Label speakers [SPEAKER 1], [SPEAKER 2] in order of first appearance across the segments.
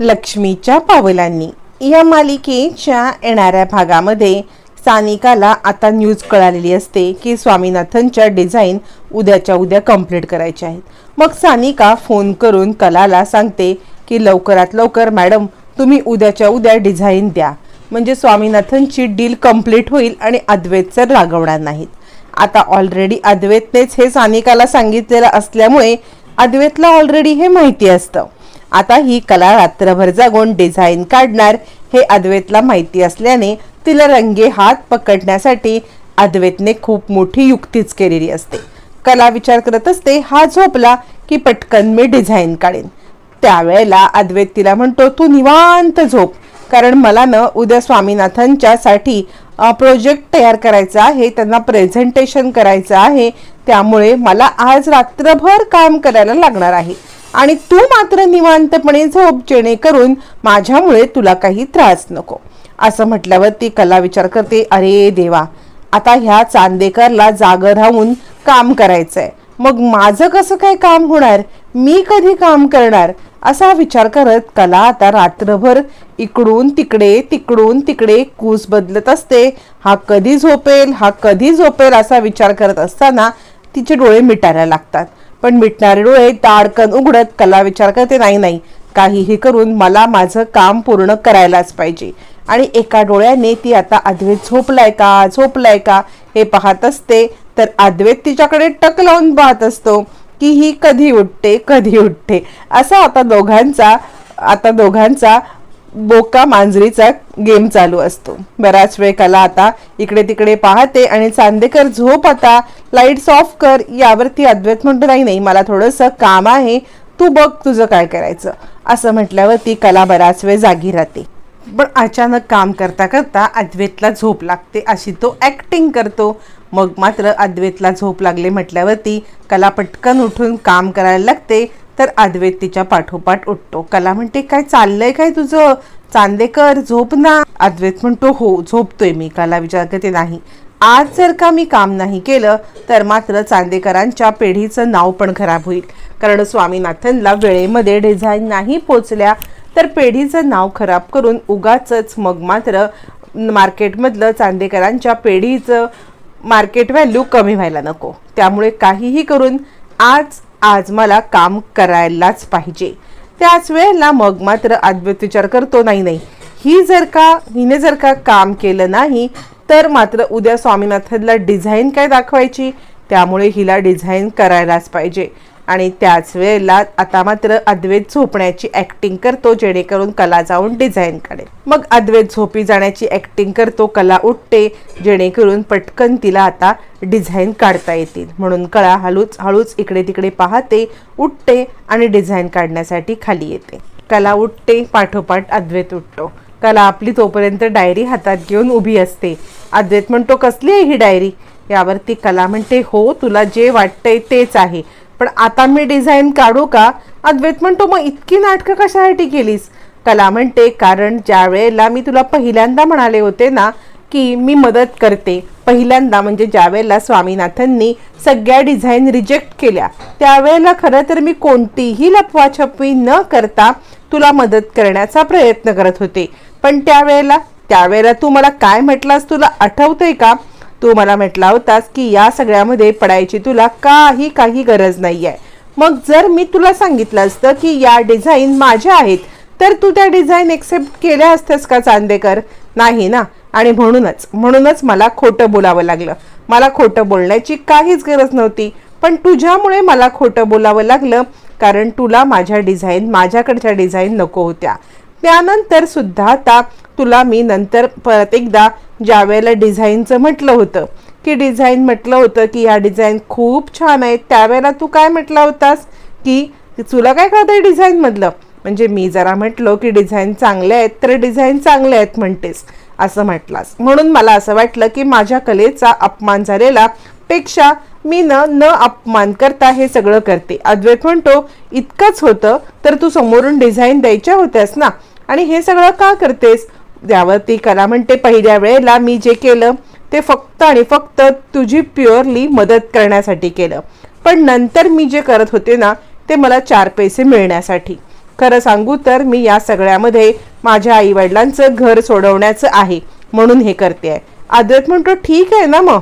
[SPEAKER 1] लक्ष्मीच्या पावलांनी. या मालिकेच्या येणाऱ्या भागामध्ये सानिकाला आता न्यूज कळालेली असते की स्वामीनाथनच्या डिझाईन उद्याच्या उद्या कंप्लीट करायच्या आहेत. मग सानिका फोन करून कलाला सांगते की लवकरात लवकर मॅडम तुम्ही उद्याच्या उद्या डिझाईन द्या. म्हणजे स्वामीनाथनची डील कंप्लीट होईल आणि अद्वैत सर रागवणार नाहीत. आता ऑलरेडी अद्वैतनेच हे सानिकाला सांगितलेलं असल्यामुळे अद्वैतला ऑलरेडी हे माहिती असतं. आता ही कला रात्रभर जागून डिझाईन काढणार हे अद्वैतला माहिती असल्याने तिला रंगे हात पकडण्यासाठी अद्वैतने खूप मोठी युक्तीच केलेली असते. कला विचार करत असते हा झोपला की पटकन मी डिझाईन काढेन. त्यावेळेला अद्वैत तिला म्हणतो तू निवांत झोप कारण मला ना उद्या स्वामीनाथनच्यासाठी प्रोजेक्ट तयार करायचा आहे त्यांना प्रेझेंटेशन करायचं आहे त्यामुळे मला आज रात्रभर काम करायला लागणार आहे. आणि तू मात्र निवांतपणे झोप जेणेकरून माझ्यामुळे तुला काही त्रास नको. असं म्हटल्यावर ती कला विचार करते अरे देवा आता ह्या चांदेकरला जागं राहून काम करायचंय. मग माझं कसं काय काम होणार? मी कधी काम करणार? असा विचार करत कला आता रात्रभर इकडून तिकडे तिकडून तिकडे कूस बदलत असते. हा कधी झोपेल हा कधी झोपेल असा विचार करत असताना तिचे डोळे मिटायला लागतात. पण मिटणारे डोळे ताडकन उघडत कला विचार करते नाही नाही काहीही करून मला माझं काम पूर्ण करायलाच पाहिजे. आणि एका डोळ्याने ती आता अद्वैत झोपलाय का? झोपलाय का? हे पाहत असते तर अद्वैत तिच्याकडे टक लावून पाहत असतो की ही कधी उठते कधी उठते? असा आता दोघांचा आता दोघांचा बोका मांजरीचा गेम चालू असतो. बराच वेळ कला आता इकडे तिकडे पाहते आणि चांदेकर झोप आता. लाईट्स ऑफ कर यावरती अद्वैत म्हणतो नाही नाही मला थोडंसं काम आहे. तू बघ तुझं काय करायचं. असं म्हटल्यावर ती कला बराच वेळ जागी राहते. पण अचानक काम करता करता अद्वैतला झोप लागते अशी तो ॲक्टिंग करतो. मग मात्र अद्वैतला झोप लागले म्हटल्यावरती कला पटकन उठून काम करायला लागते. तर अद्वैत तिच्या पाठोपाठ उठतो. कला म्हणते काय चाललंय? काय तुझं? चांदेकर झोप ना. अद्वैत म्हणतो हो झोपतोय मी. कला विचार करते नाही. आज जर का मी काम नाही केलं तर मात्र चांदेकरांच्या पेढीचं नाव पण खराब होईल. कारण स्वामीनाथनला वेळेमध्ये डिझाईन नाही पोचल्या तर पेढीचं नाव खराब करून उगाच मग मात्र मार्केटमधलं चांदेकरांच्या पेढीचं मार्केट व्हॅल्यू कमी व्हायला नको. त्यामुळे काहीही करून आज आज मला काम करायलाच पाहिजे. त्याच वेळेला मग मात्र अद्वैत विचार करतो नाही नाही. ही जर का हिने जर का काम केलं नाही तर मात्र उद्या स्वामीनाथनला डिझाईन काय दाखवायची? त्यामुळे हिला डिझाईन करायलाच पाहिजे. आणि त्याच वेळेला आता मात्र अद्वैत झोपण्याची ॲक्टिंग करतो जेणेकरून कला जाऊन डिझाईन काढेल. मग अद्वैत झोपी जाण्याची ॲक्टिंग करतो कला उठते जेणेकरून पटकन तिला आता डिझाईन काढता येतील. म्हणून कळा हळूच हळूच इकडे तिकडे पाहते उठते आणि डिझाईन काढण्यासाठी खाली येते. कला उठते पाठोपाठ अद्वैत उठतो. कला आपली तोपर्यंत डायरी हातात घेऊन उभी असते. अद्वैत म्हणतो कसली आहे ही डायरी यावरती कला म्हणते हो तुला जे वाटतंय तेच आहे. पण आता मी डिझाईन काढू का? अद्वैत म्हणतो मग इतकी नाटकं कशासाठी केलीस? कला म्हणते कारण ज्या वेळेला मी तुला पहिल्यांदा म्हणाले होते ना की मी मदत करते. पहिल्यांदा म्हणजे ज्या वेळेला स्वामीनाथननी सगळ्या डिझाईन रिजेक्ट केल्या. त्यावेळेला खरं तर मी कोणतीही लपवाछपवी न करता तुला मदत करण्याचा प्रयत्न करत होते. पण त्यावेळेला त्यावेळेला तू मला काय म्हटलास तुला आठवतंय का? तू मला म्हटला होतास की या सगळ्यामध्ये पडायची तुला काही काही गरज नाही आहे मग जर मी तुला सांगितलं असतं की या डिझाईन माझ्या आहेत तर तू त्या डिझाईन एक्सेप्ट केल्या असतेस का चांदेकर? नाही ना? आणि म्हणूनच म्हणूनच मला खोटं बोलावं लागलं. मला खोटं बोलण्याची काहीच गरज नव्हती. पण तुझ्यामुळे मला खोटं बोलावं लागलं कारण तुला माझ्या डिझाईन माझ्याकडच्या डिझाईन नको होत्या. त्यानंतर सुद्धा आता तुला मी नंतर परत एकदा ज्यावेळेला डिझाईनचं म्हटलं होतं की डिझाईन म्हटलं होतं की ह्या डिझाईन खूप छान आहेत त्यावेळेला तू काय म्हटला होतास? की तुला काय कळतंय डिझाईनमधलं? म्हणजे मी जरा म्हटलो की डिझाईन चांगले आहेत तर डिझाईन चांगले आहेत म्हणतेस असं म्हटलास. म्हणून मला असं वाटलं की माझ्या कलेचा अपमान झालेला पेक्षा मी न न अपमान करता हे सगळं करते. अद्वैत म्हणतो इतकंच होतं तर तू समोरून डिझाईन द्यायच्या होत्यास ना? आणि हे सगळं का करतेस? त्यावरती कला म्हणते पहिल्या वेळेला मी जे केलं ते फक्त आणि फक्त तुझी प्युअरली मदत करण्यासाठी केलं. पण नंतर मी जे करत होते ना ते मला चार पैसे मिळण्यासाठी. खरं सांगू तर मी या सगळ्यामध्ये माझ्या आईवडिलांचं घर सोडवण्याचं आहे म्हणून हे करते आहे अद्वैत म्हणतो ठीक आहे ना मग.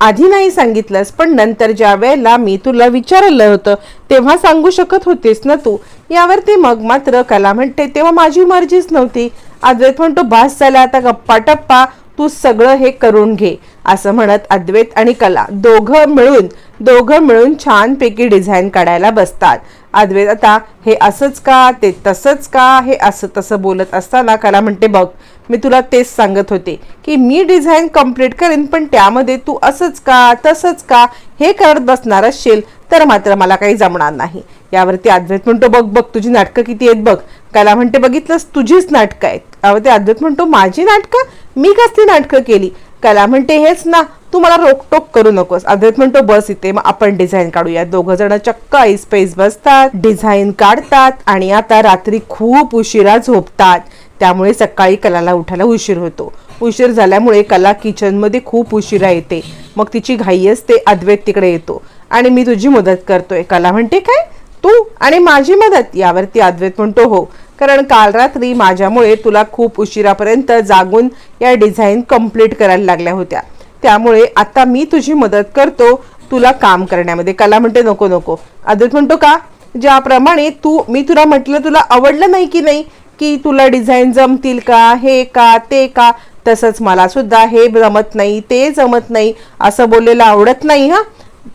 [SPEAKER 1] आधी नाही सांगितलंस पण नंतर ज्या वेळेला मी तुला विचारलं होतं तेव्हा सांगू शकत होतीस ना तू? यावरती मग मात्र कला म्हणते तेव्हा माझी मर्जीच नव्हती. अद्वैत म्हणतो भास झाला आता गप्पा टप्पा तू सगळं हे करून घे. असं म्हणत अद्वैत आणि कला दोघं मिळून दोघं मिळून छानपैकी डिझाईन काढायला बसतात. अद्वैत आता हे असंच का? ते तसंच का? हे असं तसं बोलत असताना कला म्हणते बघ मी तुला तेच सांगत होते की मी डिझाईन कंप्लीट करेन पण त्यामध्ये तू असंच का तसंच का हे करत बसणार असशील तर मात्र मला काही जमणार नाही. यावरती अद्वैत म्हणतो बघ बघ तुझी नाटकं किती आहेत बघ. कला म्हणते बघितलंस तुझीच नाटकं आहेत. यावरती अद्वैत म्हणतो माझी नाटकं? मी कसली नाटकं केली? कला म्हणते हेच ना तू मला रोकटोक करू नकोस. अद्वैत म्हणतो बस इथे मग आपण डिझाईन काढूया दोघं जण चक्क ऐस पैस बसतात डिझाईन काढतात आणि आता रात्री खूप उशिरा झोपतात. त्यामुळे सकाळी कलाला उठायला उशीर होतो. उशीर झाल्यामुळे कला किचनमध्ये खूप उशिरा येते. मग तिची घाई असते अद्वैत तिकडे येतो. आणि मी तुझी मदत करतोय. कला म्हणते काय? तू आणि माझी मदत? यावरती अद्वैत म्हणतो हो. कारण काल रात्री माझ्यामुळे तुला खूप उशिरापर्यंत जागून या डिझाईन कंप्लीट करायला लागल्या होत्या. त्यामुळे आता मी तुझी मदत करतो. तुला काम करण्यामध्ये. कला म्हणते नको नको. अद्वैत म्हणतो का? ज्याप्रमाणे तू मी तुला म्हटलं तुला आवडलं नाही की नाही? की तुला डिझाईन जमतील का? हे का? ते का? तसंच मला सुद्धा हे जमत नाही ते जमत नाही असं बोललेलं आवडत नाही हा?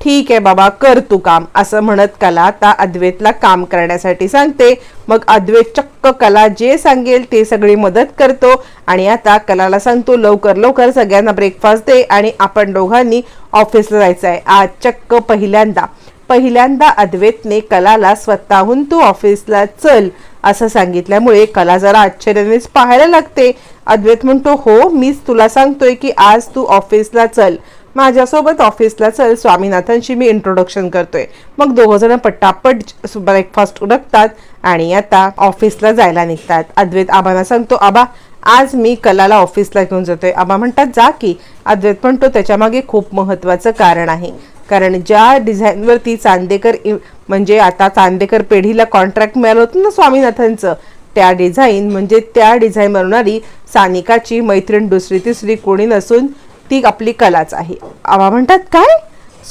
[SPEAKER 1] ठीक आहे बाबा कर तू काम असं म्हणत कला आता अद्वैतला काम करण्यासाठी सांगते. मग अद्वैत चक्क कला जे सांगेल ते सगळी मदत करतो. आणि आता कलाला सांगतो लवकर लवकर सगळ्यांना ब्रेकफास्ट दे. आणि आपण दोघांनी ऑफिसला जायचं आहे आज चक्क पहिल्यांदा. पहिल्यांदा अद्वैतने कलाला स्वतःहून तू ऑफिसला चल असं सांगितल्यामुळे कला जरा आश्चर्यानेच पाहायला लागते. अद्वैत म्हणतो हो मीच तुला सांगतोय की आज तू ऑफिसला चल. माझ्यासोबत ऑफिसला चल स्वामीनाथनशी मी इंट्रोडक्शन करतोय. मग दोघंजण पट्टापट ब्रेकफास्ट उडकतात आणि आता ऑफिसला जायला निघतात. अद्वैत आबांना सांगतो आबा आज मी कलाला ऑफिसला घेऊन जातोय. आबा म्हणतात जा की. अद्वैत म्हणतो त्याच्यामागे खूप महत्वाचं कारण आहे. कारण ज्या डिझाईनवरती चांदेकर इ- म्हणजे आता चांदेकर पेढीला कॉन्ट्रॅक्ट मिळालं होतं ना स्वामीनाथनचं त्या डिझाईन म्हणजे त्या डिझाईन बनवणारी सानिकाची मैत्रीण दुसरी तिसरी कोणी नसून ती आपली कलाच आहे. आवा म्हणतात काय?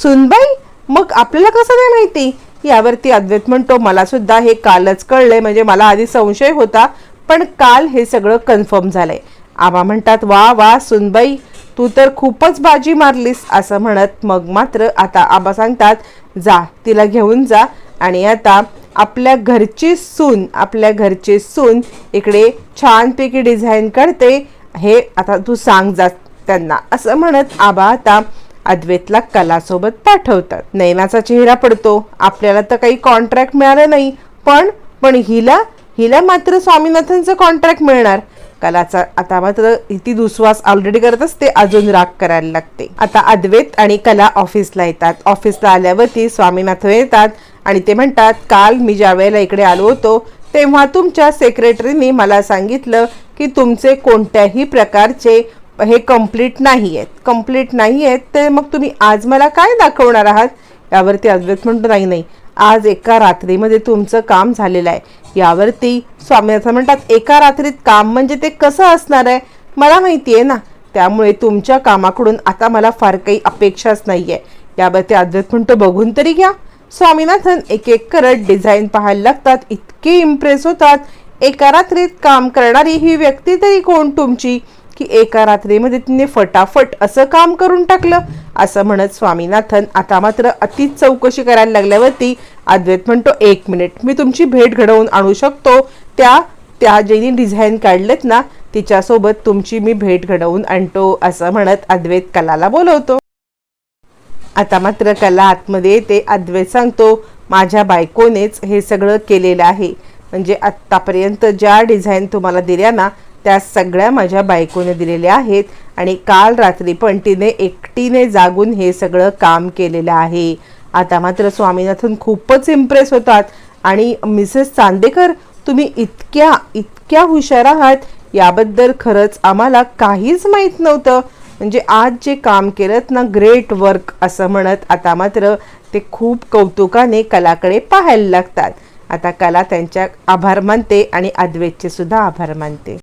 [SPEAKER 1] सुनबाई? मग आपल्याला कसं नाही माहिती? यावरती अद्वैत म्हणतो मला सुद्धा हे कालच कळलंय म्हणजे मला आधी संशय होता पण काल हे सगळं कन्फर्म झालंय. आबा म्हणतात वा वा सुनबाई तू तर खूपच बाजी मारलीस असं म्हणत मग मात्र आता आबा सांगतात जा तिला घेऊन जा. आणि आता आपल्या घरची सून आपल्या घरची सून इकडे छानपैकी डिझाईन करते हे आता तू सांग जा त्यांना असं म्हणत आबा आता अद्वैतला कलासोबत पाठवतात. नैनाचा चेहरा पडतो आपल्याला तर काही कॉन्ट्रॅक्ट मिळालं नाही पण पण हिला हिला मात्र स्वामीनाथनचं कॉन्ट्रॅक्ट मिळणार. कलाचा आता मात्र ती दुस्वास ऑलरेडी करत असते अजून राग करायला लागते. आता अद्वैत आणि कला ऑफिसला येतात. ऑफिसला आल्यावरती स्वामीनाथन येतात आणि ते म्हणतात काल मी ज्या वेळेला इकडे आलो होतो तेव्हा तुमच्या सेक्रेटरीने मला सांगितलं की तुमचे कोणत्याही प्रकारचे हे कंप्लीट नाही आहेत. कंप्लीट नाही आहेत तर मग तुम्ही आज मला काय दाखवणार आहात? यावरती अद्वैत म्हणतो नाही नाही. आज एका रात्रीमध्ये तुमचं काम झालेलं आहे. यावरती स्वामीनाथन म्हणतात एका रात्रीत काम म्हणजे ते कसं असणार आहे? मला माहिती आहे ना. त्यामुळे तुमच्या कामाकडून आता मला फार काही अपेक्षाच नाही आहे यावरती अद्वैत म्हणतो बघून तरी घ्या. स्वामीनाथन एक एक करत डिझाईन पाहायला लागतात इतके इम्प्रेस होतात. एका रात्रीत काम करणारी ही व्यक्ती तरी कोण तुमची? की एका रात्रीमध्ये तिने फटाफट असं काम करून टाकलं असं म्हणत स्वामीनाथन आता मात्र अतिच चौकशी करायला लागल्यावरती अद्वैत म्हणतो एक मिनिट मी तुमची भेट घडवून आणू शकतो. त्या त्या ज्यांनी डिझाईन काढलेत ना तिच्यासोबत तुमची मी भेट घडवून आणतो असं म्हणत अद्वैत कलाला बोलवतो. आता मात्र कला आतमध्ये येते. अद्वैत सांगतो माझ्या बायकोनेच हे सगळं केलेलं आहे. म्हणजे आत्तापर्यंत ज्या डिझाईन तुम्हाला दिल्या ना त्या सगळ्या माझ्या बायकोने दिलेल्या आहेत आणि काल रात्री पण तिने एकटीने जागून हे सगळं काम केलेलं आहे. आता मात्र स्वामीनाथन खूपच इम्प्रेस होतात. आणि मिसेस चांदेकर तुम्ही इतक्या इतक्या हुशार आहात. याबद्दल खरंच आम्हाला काहीच माहीत नव्हतं. म्हणजे आज जे काम केलं ना ग्रेट वर्क असं म्हणत आता मात्र ते खूप कौतुकाने कलाकडे पाहायला लागतात. आता कला त्यांच्या आभार मानते आणि अद्वैतचे सुद्धा आभार मानते.